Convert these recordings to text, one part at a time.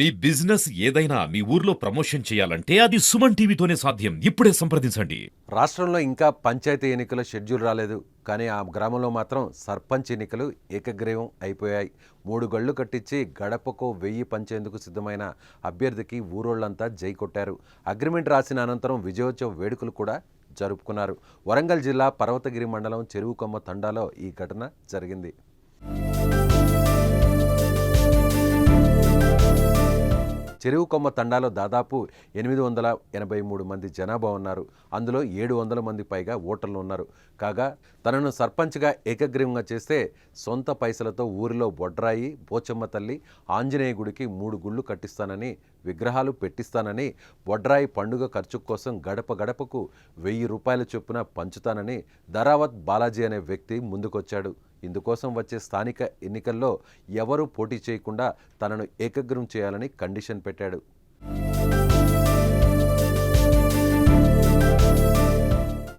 మీ business ఏదైనా మీ ఊర్లో promotion చేయాలంటే అది సుమన్ టీవీతోనే సాధ్యం. ఇప్పుడే సంప్రదించండి. రాష్ట్రంలో ఇంకా పంచాయతీ ఎన్నికల షెడ్యూల్ రాలేదు. కానీ ఆ గ్రామంలో మాత్రం సర్పంచ్ ఎన్నికలు ఏకగ్రీవం అయిపోయాయి. మూడు గళ్ళు కట్టించి గడపకు వెయ్యి పంచేందుకు సిద్ధమైన అభ్యర్థికి ఊరోళ్ళంతా జై కొట్టారు. అగ్రిమెంట్ రాసిన అనంతరం విజయోత్సవ వేడుకలు కూడా జరుపుకున్నారు. వరంగల్ జిల్లా పర్వతగిరి మండలం చెరువుకొమ్మ తండాలో ఈ ఘటన జరిగింది. చెరువుకొమ్మ తండాలో దాదాపు ఎనిమిది వందల ఎనభై మూడు మంది జనాభా ఉన్నారు. అందులో ఏడు వందల మంది పైగా ఓటర్లు ఉన్నారు. కాగా తనను సర్పంచ్గా ఏకగ్రీవంగా చేస్తే సొంత పైసలతో ఊరిలో బొడ్రాయి పోచమ్మ తల్లి ఆంజనేయ గుడికి మూడు గుళ్ళు కట్టిస్తానని విగ్రహాలు పెట్టిస్తానని బొడ్రాయి పండుగ ఖర్చు కోసం గడప గడపకు వెయ్యి రూపాయల చొప్పున పంచుతానని ధరావత్ బాలాజీ అనే వ్యక్తి ముందుకొచ్చాడు. ఇందుకోసం వచ్చే స్థానిక ఎన్నికల్లో ఎవరూ పోటీ చేయకుండా తనను ఏకగ్రం చేయాలని కండిషన్ పెట్టాడు.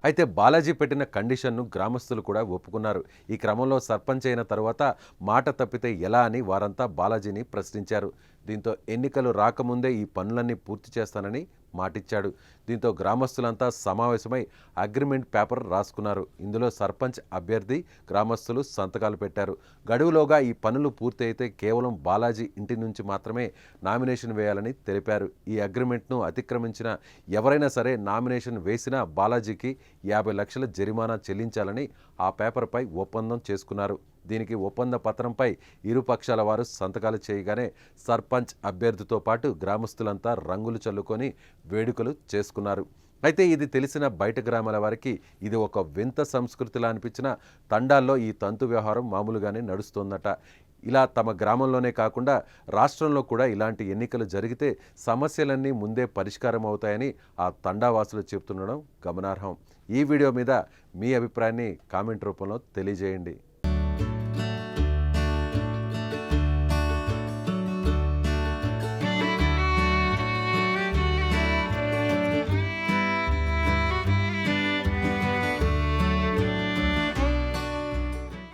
అయితే బాలాజీ పెట్టిన కండిషన్ను గ్రామస్తులు కూడా ఒప్పుకున్నారు. ఈ క్రమంలో సర్పంచ్ అయిన తర్వాత మాట తప్పితే ఎలా అని వారంతా బాలాజీని ప్రశ్నించారు. దీంతో ఎన్నికలు రాకముందే ఈ పనులన్నీ పూర్తి చేస్తానని మాటిచ్చాడు. దీంతో గ్రామస్తులంతా సమావేశమై అగ్రిమెంట్ పేపర్ రాసుకున్నారు. ఇందులో సర్పంచ్ అభ్యర్థి గ్రామస్తులు సంతకాలు పెట్టారు. గడువులోగా ఈ పనులు పూర్తి అయితే కేవలం బాలాజీ ఇంటి నుంచి మాత్రమే నామినేషన్ వేయాలని తెలిపారు. ఈ అగ్రిమెంట్ను అతిక్రమించిన ఎవరైనా సరే నామినేషన్ వేసినా బాలాజీకి యాభై లక్షల జరిమానా చెల్లించాలని ఆ పేపర్పై ఒప్పందం చేసుకున్నారు. దీనికి ఒప్పంద పత్రంపై ఇరు పక్షాల వారు సంతకాలు చేయగానే సర్పంచ్ అభ్యర్థితో పాటు గ్రామస్తులంతా రంగులు చల్లుకొని వేడుకలు చేసుకున్నారు. అయితే ఇది తెలిసిన బయట గ్రామాల వారికి ఇది ఒక వింత సంస్కృతిలా అనిపించిన తండాల్లో ఈ తంతు వ్యవహారం మామూలుగానే నడుస్తోందట. ఇలా తమ గ్రామంలోనే కాకుండా రాష్ట్రంలో కూడా ఇలాంటి ఎన్నికలు జరిగితే సమస్యలన్నీ ముందే పరిష్కారం అవుతాయని ఆ తండావాసులు చెప్తుండడం గమనార్హం. ఈ వీడియో మీద మీ అభిప్రాయాన్ని కామెంట్ రూపంలో తెలియజేయండి.